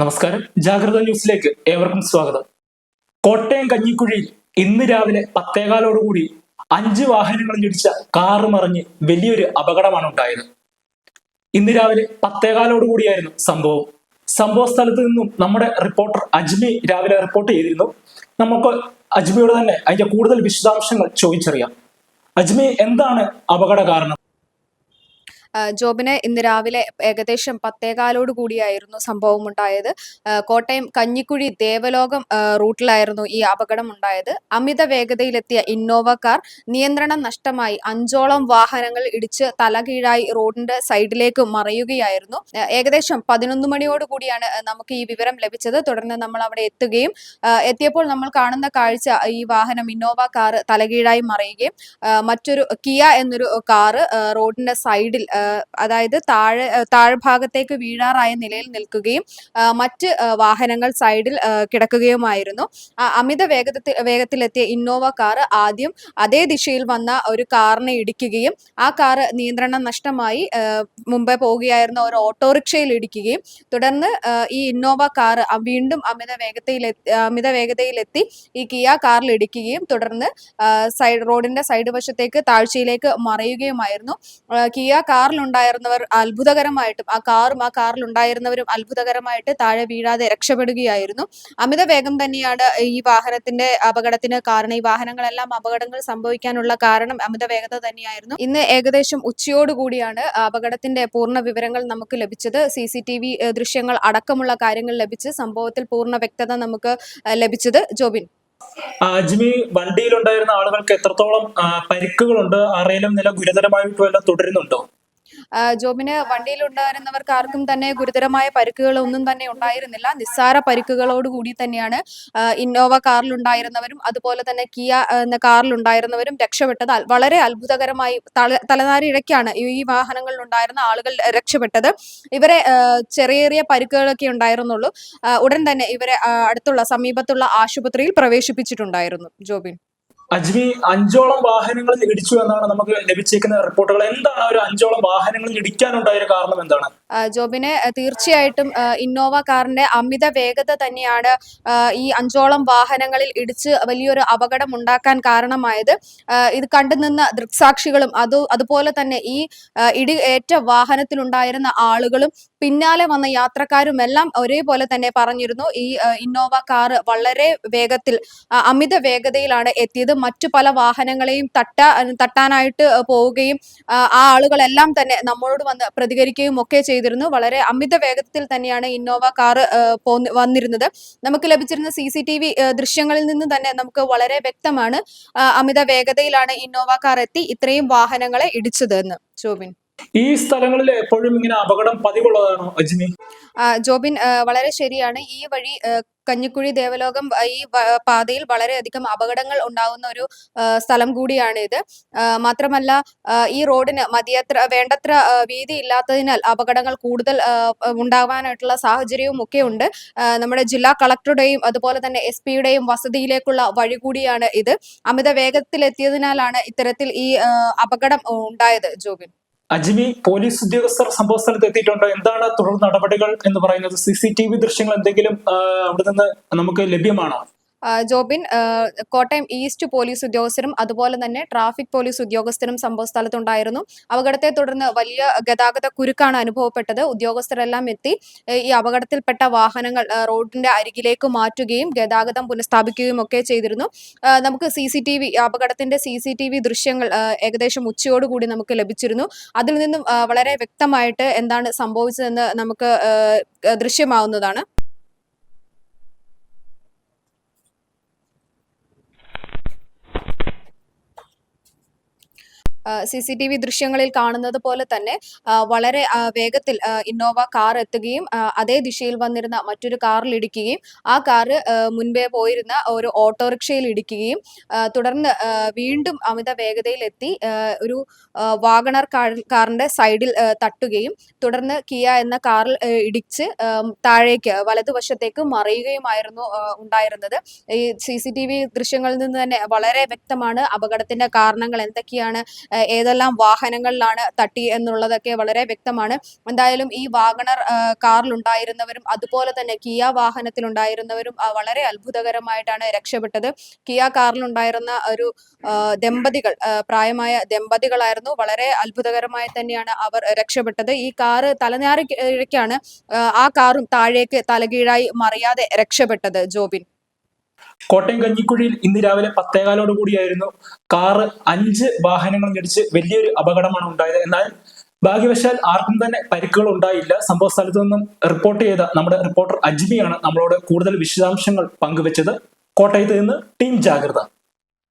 നമസ്കാരം. ജാഗ്രത ന്യൂസിലേക്ക് ഏവർക്കും സ്വാഗതം. കോട്ടയം കഞ്ഞിക്കുഴിയിൽ ഇന്ന് രാവിലെ പത്തേകാലോടുകൂടി അഞ്ച് വാഹനങ്ങൾ ഇടിച്ച കാറ് മറിഞ്ഞ് വലിയൊരു അപകടമാണ് ഉണ്ടായത്. ഇന്ന് രാവിലെ പത്തേകാലോടുകൂടിയായിരുന്നു സംഭവം. സംഭവ സ്ഥലത്ത് നിന്നും നമ്മുടെ റിപ്പോർട്ടർ അജ്മി രാവിലെ റിപ്പോർട്ട് ചെയ്തിരുന്നു. നമുക്ക് അജ്മിയോട് തന്നെ അതിന്റെ കൂടുതൽ വിശദാംശങ്ങൾ ചോദിച്ചറിയാം. അജ്മി എന്താണ് അപകട കാരണം? ജോബിന് ഇന്ന് രാവിലെ ഏകദേശം പത്തേകാലോട് കൂടിയായിരുന്നു സംഭവം ഉണ്ടായത് കോട്ടയം കഞ്ഞിക്കുഴി ദേവലോകം റൂട്ടിലായിരുന്നു ഈ അപകടം ഉണ്ടായത് അമിത വേഗതയിലെത്തിയ ഇന്നോവ കാർ നിയന്ത്രണം നഷ്ടമായി. അഞ്ചോളം വാഹനങ്ങൾ ഇടിച്ച് തലകീഴായി റോഡിന്റെ സൈഡിലേക്ക് മറയുകയായിരുന്നു. ഏകദേശം പതിനൊന്ന് മണിയോട് കൂടിയാണ് നമുക്ക് ഈ വിവരം ലഭിച്ചത്. തുടർന്ന് നമ്മൾ അവിടെ എത്തുകയും എത്തിയപ്പോൾ നമ്മൾ കാണുന്ന കാഴ്ച ഈ വാഹനം ഇന്നോവ കാർ തലകീഴായി മറയുകയും മറ്റൊരു കിയ എന്നൊരു കാറ് റോഡിന്റെ സൈഡിൽ അതായത് താഴെ താഴ്ഭാഗത്തേക്ക് വീഴാറായ നിലയിൽ നിൽക്കുകയും മറ്റ് വാഹനങ്ങൾ സൈഡിൽ കിടക്കുകയുമായിരുന്നു. അമിത വേഗത്തിൽ വേഗത്തിലെത്തിയ ഇന്നോവ കാർ ആദ്യം അതേ ദിശയിൽ വന്ന ഒരു കാറിനെ ഇടിക്കുകയും ആ കാർ നിയന്ത്രണം നഷ്ടമായി മുമ്പേ പോവുകയായിരുന്ന ഒരു ഓട്ടോറിക്ഷയിൽ ഇടിക്കുകയും തുടർന്ന് ഈ ഇന്നോവ കാർ വീണ്ടും അമിത വേഗതയിൽ അമിത വേഗതയിലെത്തി ഈ കിയ കാറിൽ ഇടിക്കുകയും തുടർന്ന് സൈഡ് റോഡിന്റെ സൈഡ് വശത്തേക്ക് താഴ്ചയിലേക്ക് മറയുകയുമായിരുന്നു. കിയ കിയ കാറിലുണ്ടായിരുന്നവർ അത്ഭുതകരമായിട്ടും ആ കാറും ആ കാറിൽ ഉണ്ടായിരുന്നവരും അത്ഭുതകരമായിട്ട് താഴെ വീഴാതെ രക്ഷപ്പെടുകയായിരുന്നു. അമിത വേഗം തന്നെയാണ് ഈ വാഹനത്തിന്റെ അപകടത്തിന് കാരണം. ഈ വാഹനങ്ങളെല്ലാം അപകടങ്ങൾ സംഭവിക്കാനുള്ള കാരണം അമിത വേഗത തന്നെയായിരുന്നു. ഇന്ന് ഏകദേശം ഉച്ചയോടുകൂടിയാണ് അപകടത്തിന്റെ പൂർണ വിവരങ്ങൾ നമുക്ക് ലഭിച്ചത്. സി സി ടി വി ദൃശ്യങ്ങൾ അടക്കമുള്ള കാര്യങ്ങൾ ലഭിച്ച് സംഭവത്തിൽ പൂർണ വ്യക്തത നമുക്ക് ലഭിച്ചത് ജോബിൻ. അജ്മി വണ്ടിയിലുണ്ടായിരുന്ന ആളുകൾക്ക് എത്രത്തോളം പരിക്കുകളുണ്ട് ആരെങ്കിലും നില ഗുരുതരമായിട്ട് എല്ലാം തുടരുന്നുണ്ടോ? ജോബിന് വണ്ടിയിലുണ്ടായിരുന്നവർക്ക് ആർക്കും തന്നെ ഗുരുതരമായ പരിക്കുകളൊന്നും തന്നെ ഉണ്ടായിരുന്നില്ല. നിസ്സാര പരിക്കുകളോട് കൂടി തന്നെയാണ് ഇന്നോവ കാറിൽ ഉണ്ടായിരുന്നവരും അതുപോലെ തന്നെ കിയ എന്ന കാറിലുണ്ടായിരുന്നവരും രക്ഷപ്പെട്ടത്. അൽ- വളരെ അത്ഭുതകരമായി തലനാരിഴയ്ക്കാണ് തലനാരി ഈ ഈ വാഹനങ്ങളിൽ ഉണ്ടായിരുന്ന ആളുകൾ രക്ഷപ്പെട്ടത്. ഇവരെ ചെറിയ ചെറിയ പരിക്കുകളൊക്കെ ഉണ്ടായിരുന്നുള്ളൂ. ഉടൻ തന്നെ ഇവരെ അടുത്തുള്ള സമീപത്തുള്ള ആശുപത്രിയിൽ പ്രവേശിപ്പിച്ചിട്ടുണ്ടായിരുന്നു ജോബിൻ. അജ്മി അഞ്ചോളം വാഹനങ്ങൾ ഇടിച്ചു എന്നാണ് നമുക്ക് ലഭിച്ചേക്കുന്ന റിപ്പോർട്ടുകൾ. എന്താണ് ഒരു അഞ്ചോളം വാഹനങ്ങൾ ഇടിക്കാനുണ്ടായ കാരണം എന്താണ്? ജോബിന് തീർച്ചയായിട്ടും ഇന്നോവ കാറിന്റെ അമിത വേഗത തന്നെയാണ് ഈ അഞ്ചോളം വാഹനങ്ങളിൽ ഇടിച്ച് വലിയൊരു അപകടം ഉണ്ടാക്കാൻ കാരണമായത്. ഇത് കണ്ടുനിന്ന ദൃക്സാക്ഷികളും അത് അതുപോലെ തന്നെ ഈ ഇടി ഏറ്റ വാഹനത്തിലുണ്ടായിരുന്ന ആളുകളും പിന്നാലെ വന്ന യാത്രക്കാരും എല്ലാം ഒരേപോലെ തന്നെ പറഞ്ഞിരുന്നു. ഈ ഇന്നോവ കാർ വളരെ വേഗത്തിൽ അമിത വേഗതയിലാണ് എത്തിയത്. മറ്റു പല വാഹനങ്ങളെയും തട്ട തട്ടാനായിട്ട് പോവുകയും ആ ആളുകളെല്ലാം തന്നെ നമ്മളോട് വന്ന് പ്രതികരിക്കുകയും ഒക്കെ ചെയ്തിരുന്നു. വളരെ അമിത വേഗത്തിൽ തന്നെയാണ് ഇന്നോവ കാർ വന്നിരുന്നത്. നമുക്ക് ലഭിച്ചിരുന്ന സി സി ടി വി ദൃശ്യങ്ങളിൽ നിന്ന് തന്നെ നമുക്ക് വളരെ വ്യക്തമാണ് അമിത വേഗതയിലാണ് ഇന്നോവ കാർ എത്തി ഇത്രയും വാഹനങ്ങളെ ഇടിച്ചത് എന്ന്. ജോബിൻ. ഈ സ്ഥലങ്ങളിൽ എപ്പോഴും ഇങ്ങനെ അപകടം പതിവുള്ളതാണോ അജ്മി? ജോബിൻ വളരെ ശരിയാണ്. ഈ വഴി കഞ്ഞിക്കുഴി ദേവലോകം ഈ പാതയിൽ വളരെയധികം അപകടങ്ങൾ ഉണ്ടാകുന്ന ഒരു സ്ഥലം കൂടിയാണ് ഇത് മാത്രമല്ല ഈ റോഡിന് മതിയത്ര വേണ്ടത്ര വീതി ഇല്ലാത്തതിനാൽ അപകടങ്ങൾ കൂടുതൽ ഉണ്ടാവാനായിട്ടുള്ള സാഹചര്യവും ഒക്കെ ഉണ്ട്. നമ്മുടെ ജില്ലാ കളക്ടറുടെയും അതുപോലെ തന്നെ എസ് പിയുടെയും വസതിയിലേക്കുള്ള വഴി കൂടിയാണ് ഇത്. അമിത വേഗത്തിലെത്തിയതിനാലാണ് ഇത്തരത്തിൽ ഈ അപകടം ഉണ്ടായത് ജോബിൻ. അജ്മി പോലീസ് ഉദ്യോഗസ്ഥർ സംഭവ സ്ഥലത്ത് എത്തിയിട്ടുണ്ടോ? എന്താണ് തുടർ നടപടികൾ എന്ന് പറയുന്നത്? സി സി ടി വി ദൃശ്യങ്ങൾ എന്തെങ്കിലും അവിടെ നിന്ന് നമുക്ക് ലഭ്യമാണോ? ജോബിൻ കോട്ടയം ഈസ്റ്റ് പോലീസ് ഉദ്യോഗസ്ഥരും അതുപോലെ തന്നെ ട്രാഫിക് പോലീസ് ഉദ്യോഗസ്ഥരും സംഭവ സ്ഥലത്തുണ്ടായിരുന്നു. അപകടത്തെ തുടർന്ന് വലിയ ഗതാഗത കുരുക്കാണ് അനുഭവപ്പെട്ടത്. ഉദ്യോഗസ്ഥരെല്ലാം എത്തി. ഈ അപകടത്തിൽപ്പെട്ട വാഹനങ്ങൾ റോഡിന്റെ അരികിലേക്ക് മാറ്റുകയും ഗതാഗതം പുനഃസ്ഥാപിക്കുകയും ഒക്കെ ചെയ്തിരുന്നു. നമുക്ക് സി സി ടി വി അപകടത്തിന്റെ സി സി ടി വി ദൃശ്യങ്ങൾ ഏകദേശം ഉച്ചയോടുകൂടി നമുക്ക് ലഭിച്ചിരുന്നു. അതിൽ നിന്നും വളരെ വ്യക്തമായിട്ട് എന്താണ് സംഭവിച്ചതെന്ന് നമുക്ക് ദൃശ്യമാവുന്നതാണ്. സി സി ടി വി ദൃശ്യങ്ങളിൽ കാണുന്നത് പോലെ തന്നെ വളരെ വേഗത്തിൽ ഇന്നോവ കാർ എത്തുകയും അതേ ദിശയിൽ വന്നിരുന്ന മറ്റൊരു കാറിൽ ഇടിക്കുകയും ആ കാറ് മുൻപേ പോയിരുന്ന ഒരു ഓട്ടോറിക്ഷയിൽ ഇടിക്കുകയും തുടർന്ന് വീണ്ടും അമിത വേഗതയിൽ എത്തി ഒരു വാഗണർ കാറിന്റെ സൈഡിൽ തട്ടുകയും തുടർന്ന് കിയ എന്ന കാറിൽ ഇടിച്ച് താഴേക്ക് വലതുവശത്തേക്ക് മറിയുകയുമായിരുന്നു ഉണ്ടായിരുന്നത്. ഈ സി സി ടി വി ദൃശ്യങ്ങളിൽ നിന്ന് തന്നെ വളരെ വ്യക്തമാണ് അപകടത്തിന്റെ കാരണങ്ങൾ എന്തൊക്കെയാണ് ഏതെല്ലാം വാഹനങ്ങളിലാണ് തട്ടി എന്നുള്ളതൊക്കെ വളരെ വ്യക്തമാണ്. എന്തായാലും ഈ വാഗണർ കാറിലുണ്ടായിരുന്നവരും അതുപോലെ തന്നെ കിയ വാഹനത്തിലുണ്ടായിരുന്നവരും വളരെ അത്ഭുതകരമായിട്ടാണ് രക്ഷപ്പെട്ടത്. കിയ കാറിലുണ്ടായിരുന്ന ഒരു ദമ്പതികൾ പ്രായമായ ദമ്പതികളായിരുന്നു. വളരെ അത്ഭുതകരമായി തന്നെയാണ് അവർ രക്ഷപ്പെട്ടത്. ഈ കാറ് തലനാരിഴയ്ക്കാണ് ആ, ആ കാറും താഴേക്ക് തലകീഴായി മറിയാതെ രക്ഷപ്പെട്ടത് ജോബിൻ. കോട്ടയം കഞ്ഞിക്കുഴിയിൽ ഇന്ന് രാവിലെ പത്തേകാലോട് കൂടിയായിരുന്നു കാറ് അഞ്ച് വാഹനങ്ങൾ ഞടിച്ച് വലിയൊരു അപകടമാണ് ഉണ്ടായത്. എന്നാൽ ഭാഗ്യവശാൽ ആർക്കും തന്നെ പരിക്കുകൾ ഉണ്ടായില്ല. സംഭവ സ്ഥലത്തു നിന്നും റിപ്പോർട്ട് ചെയ്ത നമ്മുടെ റിപ്പോർട്ടർ അജ്മിയാണ് നമ്മളോട് കൂടുതൽ വിശദാംശങ്ങൾ പങ്കുവച്ചത്. കോട്ടയത്ത് നിന്ന് ടീം ജാഗ്രത.